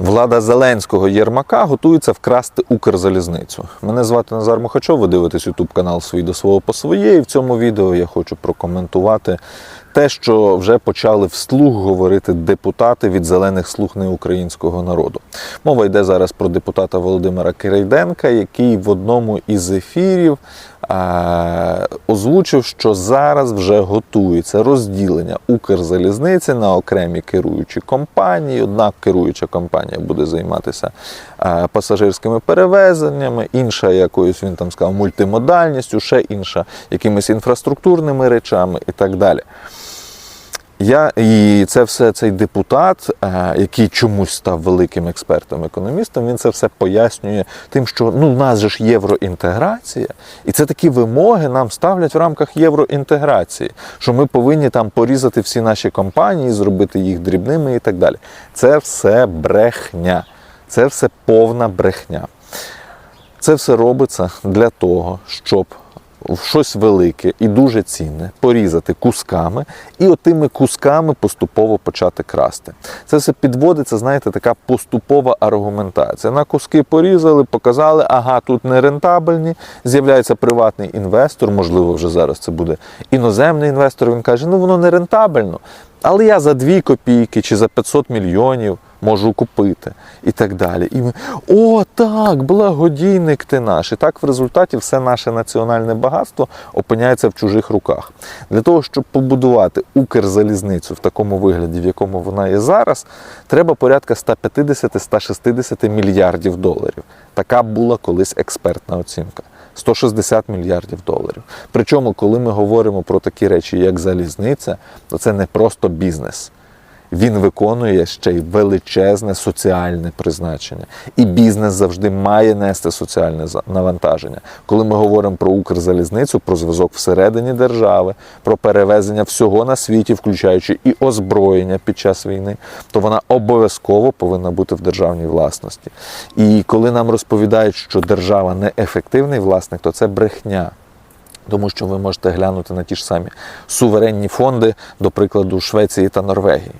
Влада Зеленського Єрмака готується вкрасти Укрзалізницю. Мене звати Назар Мухачов, ви дивитесь YouTube канал «Свій до свого по своє. І в цьому відео я хочу прокоментувати те, що вже почали вслух говорити депутати від зелених слуг неукраїнського народу. Мова йде зараз про депутата Володимира Кирейденка, який в одному із ефірів озвучив, що зараз вже готується розділення Укрзалізниці на окремі керуючі компанії. Одна керуюча компанія буде займатися е, пасажирськими перевезеннями, інша якоюсь він там сказав мультимодальністю, ще інша якимись інфраструктурними речами і так далі. Я і це все цей депутат, е, який чомусь став великим експертом, економістом. Він це все пояснює тим, що ну в нас же ж євроінтеграція, і це такі вимоги нам ставлять в рамках євроінтеграції, що ми повинні там порізати всі наші компанії, зробити їх дрібними і так далі. Це все брехня, це все повна брехня. Це все робиться для того, щоб щось велике і дуже цінне порізати кусками, і отими кусками поступово почати красти. Це все підводиться, знаєте, така поступова аргументація. На куски порізали, показали, ага, тут не рентабельні. З'являється приватний інвестор, можливо, вже зараз це буде іноземний інвестор. Він каже, ну воно не рентабельно. Але я за 2 копійки чи за 500 мільйонів можу купити і так далі. І ми, о, так, благодійник ти наш. І так в результаті все наше національне багатство опиняється в чужих руках. Для того, щоб побудувати Укрзалізницю в такому вигляді, в якому вона є зараз, треба порядка 150-160 мільярдів доларів. Така була колись експертна оцінка. 160 мільярдів доларів. Причому, коли ми говоримо про такі речі, як залізниця, то це не просто бізнес. Він виконує ще й величезне соціальне призначення. І бізнес завжди має нести соціальне навантаження. Коли ми говоримо про Укрзалізницю, про зв'язок всередині держави, про перевезення всього на світі, включаючи і озброєння під час війни, то вона обов'язково повинна бути в державній власності. І коли нам розповідають, що держава не ефективний власник, то це брехня. Тому що ви можете глянути на ті ж самі суверенні фонди, до прикладу, Швеції та Норвегії.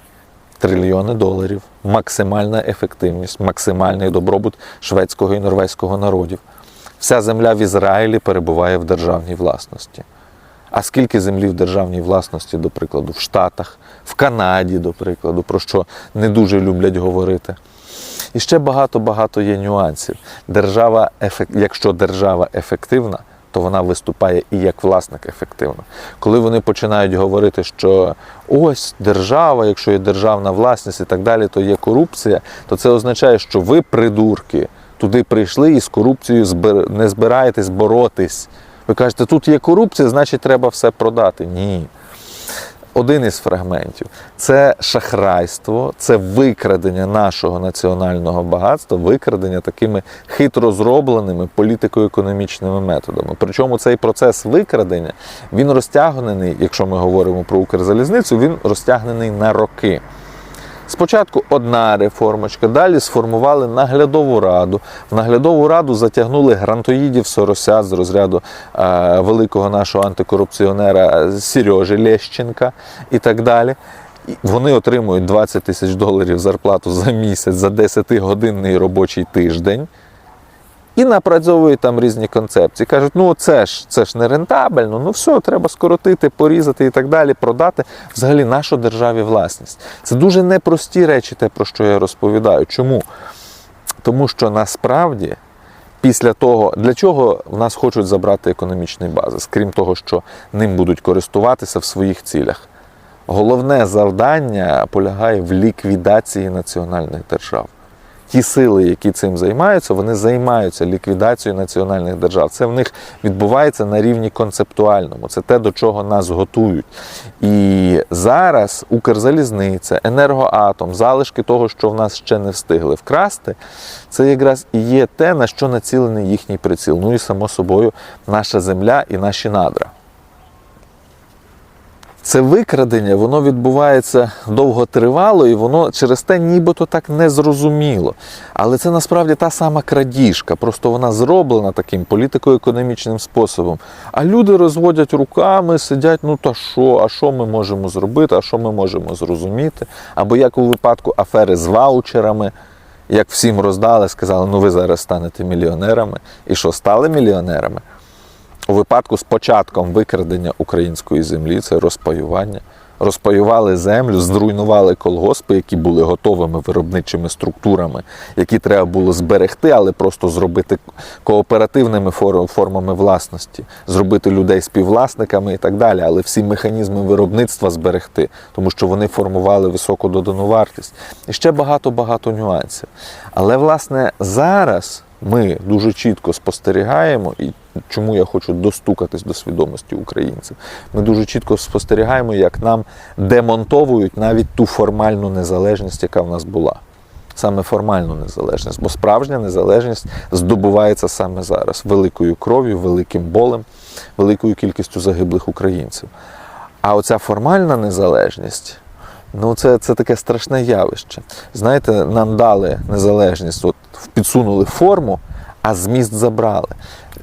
Трильйони доларів, максимальна ефективність, максимальний добробут шведського і норвезького народів. Вся земля в Ізраїлі перебуває в державній власності. А скільки землі в державній власності, до прикладу, в Штатах, в Канаді, до прикладу, про що не дуже люблять говорити. І ще багато-багато є нюансів. Держава, якщо держава ефективна, то вона виступає і як власник ефективно. Коли вони починають говорити, що ось держава, якщо є державна власність і так далі, то є корупція, то це означає, що ви, придурки, туди прийшли і з корупцією не збираєтесь боротись. Ви кажете, тут є корупція, значить треба все продати. Ні один із фрагментів це шахрайство, це викрадення нашого національного багатства, викрадення такими хитро зробленими політико-економічними методами. Причому цей процес викрадення він розтягнений, якщо ми говоримо про Укрзалізницю, він розтягнений на роки. Спочатку одна реформочка, далі сформували наглядову раду. В наглядову раду затягнули грантоїдів Соросят з розряду е, великого нашого антикорупціонера Сережі Лещенка і так далі. Вони отримують 20 тисяч доларів зарплату за місяць за 10-годинний робочий тиждень. І напрацьовують там різні концепції. Кажуть, ну це ж це ж не рентабельно, ну все, треба скоротити, порізати і так далі, продати взагалі нашу державі власність. Це дуже непрості речі, те, про що я розповідаю. Чому? Тому що насправді після того, для чого в нас хочуть забрати економічний базис, крім того, що ним будуть користуватися в своїх цілях. Головне завдання полягає в ліквідації національних держав. Ті сили, які цим займаються, вони займаються ліквідацією національних держав. Це в них відбувається на рівні концептуальному. Це те, до чого нас готують. І зараз Укрзалізниця, енергоатом, залишки того, що в нас ще не встигли вкрасти, це якраз і є те, на що націлений їхній приціл. Ну і само собою наша земля і наші надра. Це викрадення, воно відбувається довготривало, і воно через те нібито так не зрозуміло. Але це насправді та сама крадіжка, просто вона зроблена таким політико-економічним способом. А люди розводять руками, сидять, ну та що, а що ми можемо зробити, а що ми можемо зрозуміти? Або як у випадку афери з ваучерами. Як всім роздали, сказали, ну ви зараз станете мільйонерами. І що стали мільйонерами? У випадку з початком викрадення української землі, це розпаювання. Розпаювали землю, зруйнували колгоспи, які були готовими виробничими структурами, які треба було зберегти, але просто зробити кооперативними формами власності, зробити людей співвласниками і так далі. Але всі механізми виробництва зберегти, тому що вони формували високу додану вартість. І ще багато-багато нюансів. Але власне зараз ми дуже чітко спостерігаємо, і чому я хочу достукатись до свідомості українців. Ми дуже чітко спостерігаємо, як нам демонтовують навіть ту формальну незалежність, яка в нас була. Саме формальну незалежність, бо справжня незалежність здобувається саме зараз великою кров'ю, великим болем, великою кількістю загиблих українців. А оця формальна незалежність, ну це, це таке страшне явище. Знаєте, нам дали незалежність, от підсунули форму, а зміст забрали.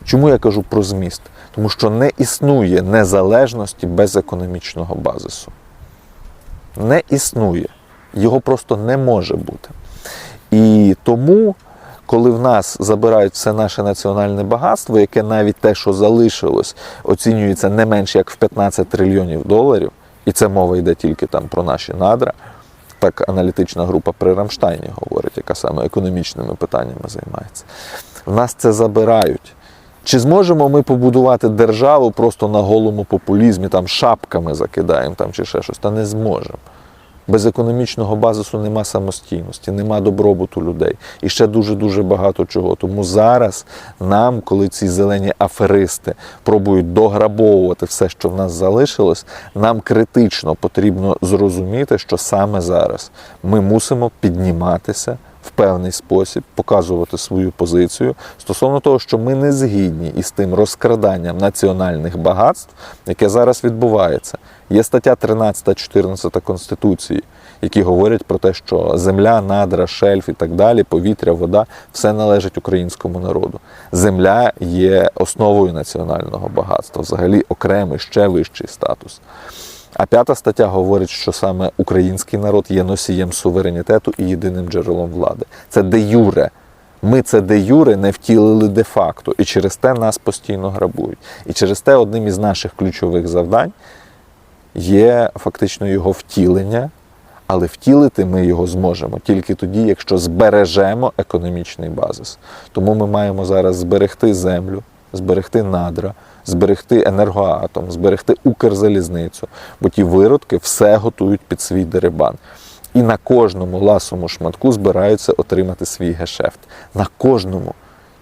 Чому я кажу про зміст? Тому що не існує незалежності без економічного базису. Не існує. Його просто не може бути. І тому, коли в нас забирають все наше національне багатство, яке навіть те, що залишилось, оцінюється не менше як в 15 трильйонів доларів, і це мова йде тільки там про наші надра. Так аналітична група при Рамштайні говорить, яка саме економічними питаннями займається. В нас це забирають. Чи зможемо ми побудувати державу просто на голому популізмі, там шапками закидаємо там, чи ще щось? Та не зможемо. Без економічного базису нема самостійності, нема добробуту людей і ще дуже-дуже багато чого. Тому зараз нам, коли ці зелені аферисти пробують дограбовувати все, що в нас залишилось, нам критично потрібно зрозуміти, що саме зараз ми мусимо підніматися в певний спосіб, показувати свою позицію стосовно того, що ми не згідні із тим розкраданням національних багатств, яке зараз відбувається. Є стаття 13-14 Конституції, які говорять про те, що земля, надра, шельф і так далі, повітря, вода все належить українському народу. Земля є основою національного багатства, взагалі окремий ще вищий статус. А п'ята стаття говорить, що саме український народ є носієм суверенітету і єдиним джерелом влади. Це де юре. Ми це де юре не втілили де-факто, і через те нас постійно грабують. І через те одним із наших ключових завдань є фактично його втілення, але втілити ми його зможемо тільки тоді, якщо збережемо економічний базис. Тому ми маємо зараз зберегти землю, зберегти надра, зберегти енергоатом, зберегти Укрзалізницю, бо ті виродки все готують під свій дерибан. І на кожному ласому шматку збираються отримати свій гешефт. На кожному.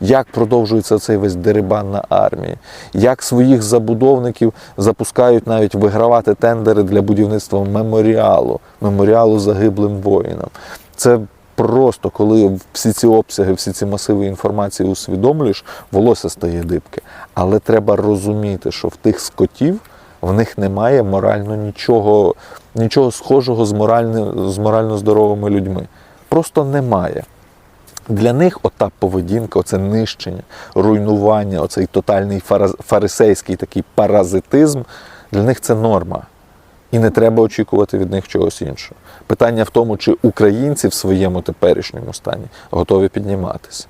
Як продовжується цей весь дерибан на армії, як своїх забудовників запускають навіть вигравати тендери для будівництва меморіалу, меморіалу загиблим воїнам. Це просто коли всі ці обсяги, всі ці масиви інформації усвідомлюєш, волосся стає дибке. Але треба розуміти, що в тих скотів в них немає морально нічого, нічого схожого з морально, з морально здоровими людьми. Просто немає. Для них ота поведінка, оце нищення, руйнування, оцей тотальний фарисейський такий паразитизм, для них це норма. І не треба очікувати від них чогось іншого. Питання в тому, чи українці в своєму теперішньому стані готові підніматися.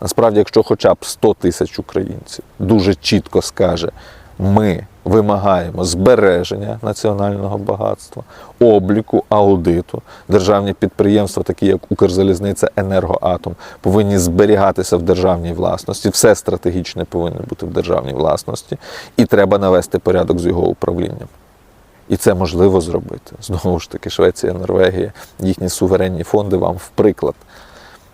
Насправді, якщо хоча б 100 тисяч українців дуже чітко скаже, ми вимагаємо збереження національного багатства, обліку, аудиту. Державні підприємства, такі як Укрзалізниця, Енергоатом, повинні зберігатися в державній власності. Все стратегічне повинно бути в державній власності, і треба навести порядок з його управлінням. І це можливо зробити. Знову ж таки, Швеція, Норвегія, їхні суверенні фонди вам в приклад.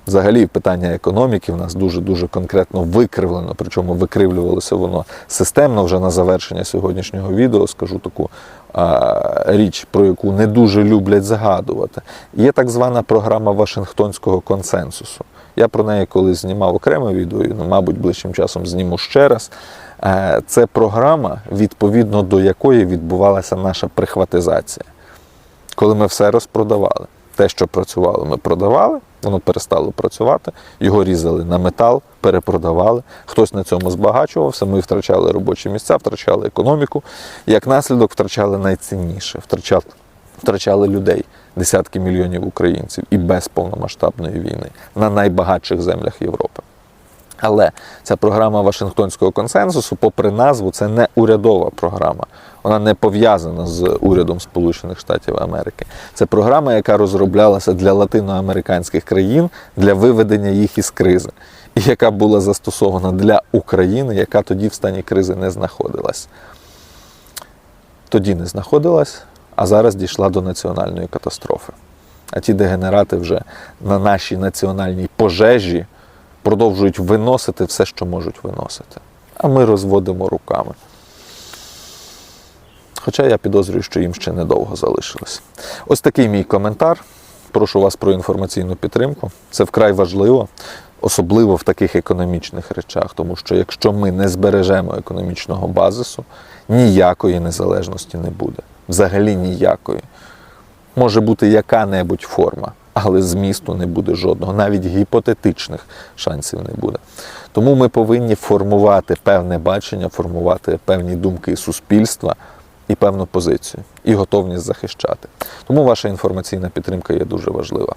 Взагалі, питання економіки в нас дуже-дуже конкретно викривлено, причому викривлювалося воно системно вже на завершення сьогоднішнього відео. Скажу таку а, річ, про яку не дуже люблять згадувати. Є так звана програма Вашингтонського консенсусу. Я про неї колись знімав окреме відео, і, ну, мабуть, ближчим часом зніму ще раз. Е, Це програма, відповідно до якої відбувалася наша прихватизація коли ми все розпродавали. Те, що працювало, ми продавали, воно перестало працювати, його різали на метал, перепродавали. Хтось на цьому збагачувався, ми втрачали робочі місця, втрачали економіку. Як наслідок, втрачали найцінніше, втрачали, втрачали людей, десятки мільйонів українців і без повномасштабної війни на найбагатших землях Європи. Але ця програма Вашингтонського консенсусу, попри назву, це не урядова програма. Вона не пов'язана з урядом Сполучених Штатів Америки. Це програма, яка розроблялася для латиноамериканських країн для виведення їх із кризи, і яка була застосована для України, яка тоді в стані кризи не знаходилась. Тоді не знаходилась, а зараз дійшла до національної катастрофи. А ті дегенерати вже на нашій національній пожежі продовжують виносити все, що можуть виносити. А ми розводимо руками. Хоча я підозрюю, що їм ще недовго залишилось. Ось такий мій коментар. Прошу вас про інформаційну підтримку. Це вкрай важливо, особливо в таких економічних речах, тому що якщо ми не збережемо економічного базису, ніякої незалежності не буде. Взагалі ніякої. Може бути яка-небудь форма, але змісту не буде жодного, навіть гіпотетичних шансів не буде. Тому ми повинні формувати певне бачення, формувати певні думки суспільства і певну позицію, і готовність захищати. Тому ваша інформаційна підтримка є дуже важлива.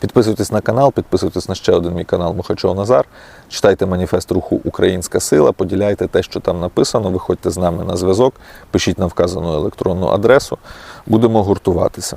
Підписуйтесь на канал, підписуйтесь на ще один мій канал Мухачов Назар. Читайте маніфест руху Українська сила, поділяйте те, що там написано. Виходьте з нами на зв'язок, пишіть на вказану електронну адресу. Будемо гуртуватися.